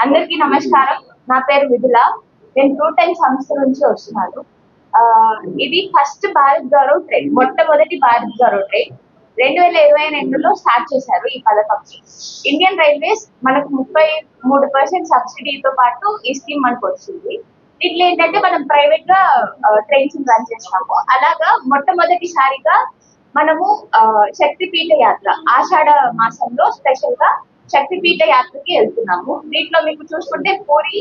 అందరికీ నమస్కారం. నా పేరు విధుల నేను టూ టైమ్ సంస్థ నుంచి వస్తున్నాను. ఆ, ఇది ఫస్ట్ భారత్ గౌరవ ట్రైన్ మొట్టమొదటి భారత్ గౌరవ ట్రైన్ రెండు వేల ఇరవై రెండులో స్టార్ట్ చేశారు ఈ పథకం. ఇండియన్ రైల్వేస్ మనకు ముప్పై మూడు పర్సెంట్ సబ్సిడీతో పాటు ఈ స్కీమ్ మనకు వచ్చింది. దీంట్లో ఏంటంటే మనం ప్రైవేట్గా ట్రైన్స్ రన్ చేస్తాము. అలాగా మొట్టమొదటిసారిగా మనము శక్తిపీఠ యాత్ర ఆషాఢ మాసంలో స్పెషల్గా శక్తిపీఠ యాత్రకి వెళ్తున్నాము. దీంట్లో మీకు చూసుకుంటే పూరి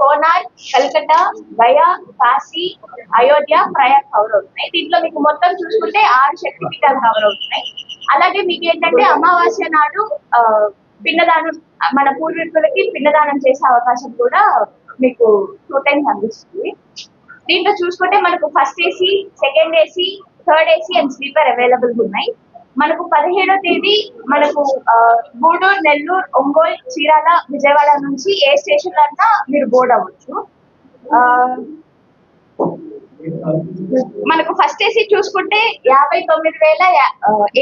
కోనార్ కల్కటా గయా కాశీ అయోధ్య ప్రయాగ్ కవర్ అవుతున్నాయి దీంట్లో మీకు మొత్తం చూసుకుంటే ఆరు శక్తిపీఠాలు కవర్ అవుతున్నాయి. అలాగే మీకు ఏంటంటే అమావాస్య నాడు పిండదానం మన పూర్వీకులకి పిండదానం చేసే అవకాశం కూడా మీకు టూ టైమ్స్ అందిస్తుంది. దీంట్లో చూసుకుంటే మనకు first AC second AC third AC and sleeper available ఉన్నాయి. మనకు పదిహేడో తేదీ మనకు గూడూరు నెల్లూరు ఒంగోలు చీరాల విజయవాడ నుంచి ఏ స్టేషన్ అన్నా మీరు బోర్డ్ అవ్వచ్చు. మనకు ఫస్ట్ ఏసీ చూసుకుంటే యాభై తొమ్మిది వేల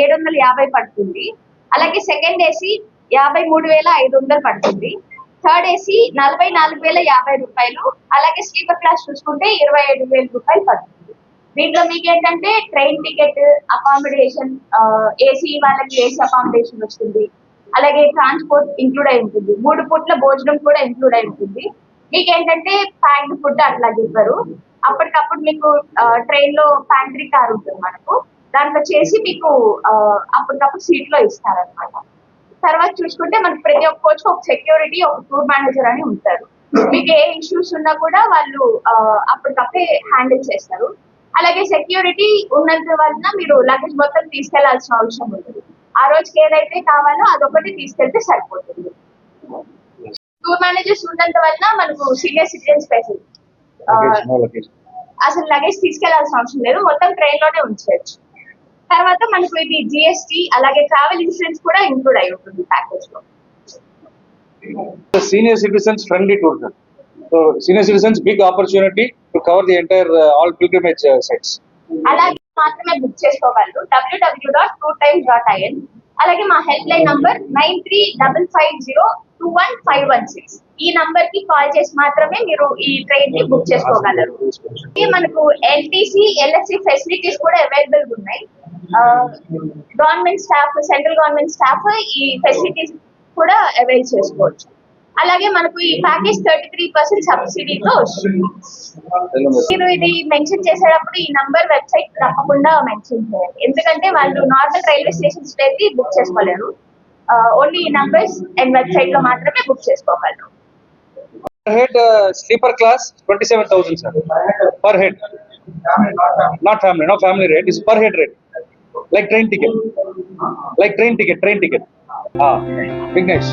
ఏడు వందల యాభై పడుతుంది. అలాగే సెకండ్ ఏసీ యాభై మూడు వేల ఐదు వందలు పడుతుంది. థర్డ్ ఏసీ నలభై నాలుగు వేల యాభై రూపాయలు. అలాగే స్లీపర్ క్లాస్ చూసుకుంటే ఇరవై ఐదు వేల రూపాయలు పడుతుంది. దీంట్లో మీకు ఏంటంటే ట్రైన్ టికెట్ అకామిడేషన్ ఏసీ వాళ్ళకి ఏసీ అకామిడేషన్ వస్తుంది. అలాగే ట్రాన్స్పోర్ట్ ఇంక్లూడ్ అయి ఉంటుంది. మూడు పూట్ల భోజనం కూడా ఇంక్లూడ్ అయి ఉంటుంది. మీకు ఏంటంటే ప్యాక్డ్ ఫుడ్ అట్లా ఇవ్వరు. అప్పటికప్పుడు మీకు ట్రైన్లో ప్యాంట్రీ కార్ ఉంటుంది మనకు. దాంట్లో చేసి మీకు అప్పటికప్పుడు సీట్లో ఇస్తారనమాట తర్వాత చూసుకుంటే మనకి ప్రతి ఒక్క కోచ్ ఒక సెక్యూరిటీ ఒక టూర్ మేనేజర్ అని ఉంటారు. మీకు ఏ ఇష్యూస్ ఉన్నా కూడా వాళ్ళు అప్పటికప్పుడే హ్యాండిల్ చేస్తారు. అలాగే సెక్యూరిటీ ఉన్నంత వలన మీరు లగేజ్ మొత్తం తీసుకెళ్ళాల్సిన అవసరం ఉంటుంది. ఆ రోజుకి ఏదైతే కావాలో అదొకటి తీసుకెళ్తే సరిపోతుంది. టూర్ మేనేజర్స్ ఉన్నంత వలన మనకు సీనియర్ సిటిజన్ స్పెషల్ అసలు లగేజ్ తీసుకెళ్ళాల్సిన అవసరం లేదు. మొత్తం ట్రైన్లోనే ఉంచవచ్చు. తర్వాత మనకు ఇది జిఎస్టి అలాగే ట్రావెల్ ఇన్సూరెన్స్ కూడా ఇంక్లూడ్ అయి ఉంటుంది ప్యాకేజ్లో. Senior citizens friendly tour sir. So senior citizens big opportunity to cover the entire all pilgrimage sites అలాగే మాత్రమే బుక్ చేసుకోగలరు. W W dot two times dot I N అలాగే మా help line number nine three double five zero two one five one six. ఈ నంబర్కి call చేసి మాత్రమే మీరు ఈ ట్రైన్ని బుక్ చేసుకోగలరు. ఇది మనకు ఎల్టీసీ ఎల్ఎస్సి ఫెసిలిటీస్ కూడా అవైలబుల్ ఉన్నాయి. Government staff central government staff ఈ ఫెసిలిటీస్ కూడా అవైల్ చేసుకోవచ్చు. అలాగే మనకు ఈ ప్యాకేజ్ థర్టీ త్రీ పర్సెంట్ సబ్సిడీతో మీరు ఇది మెన్షన్ చేసేటప్పుడు ఈ నంబర్ వెబ్సైట్ తప్పకుండా మెన్షన్ చేయాలి ఎందుకంటే వాళ్ళు నార్మల్ రైల్వే స్టేషన్స్ అయితే బుక్ చేసుకోలేరు. ఓన్లీ ఈ నంబర్స్ అండ్ వెబ్సైట్లో మాత్రమే బుక్ చేసుకోగలరు. Head sleeper class twenty seven thousand sir per head not family no family rate is per head rate like train ticket like train ticket train ticket Vignesh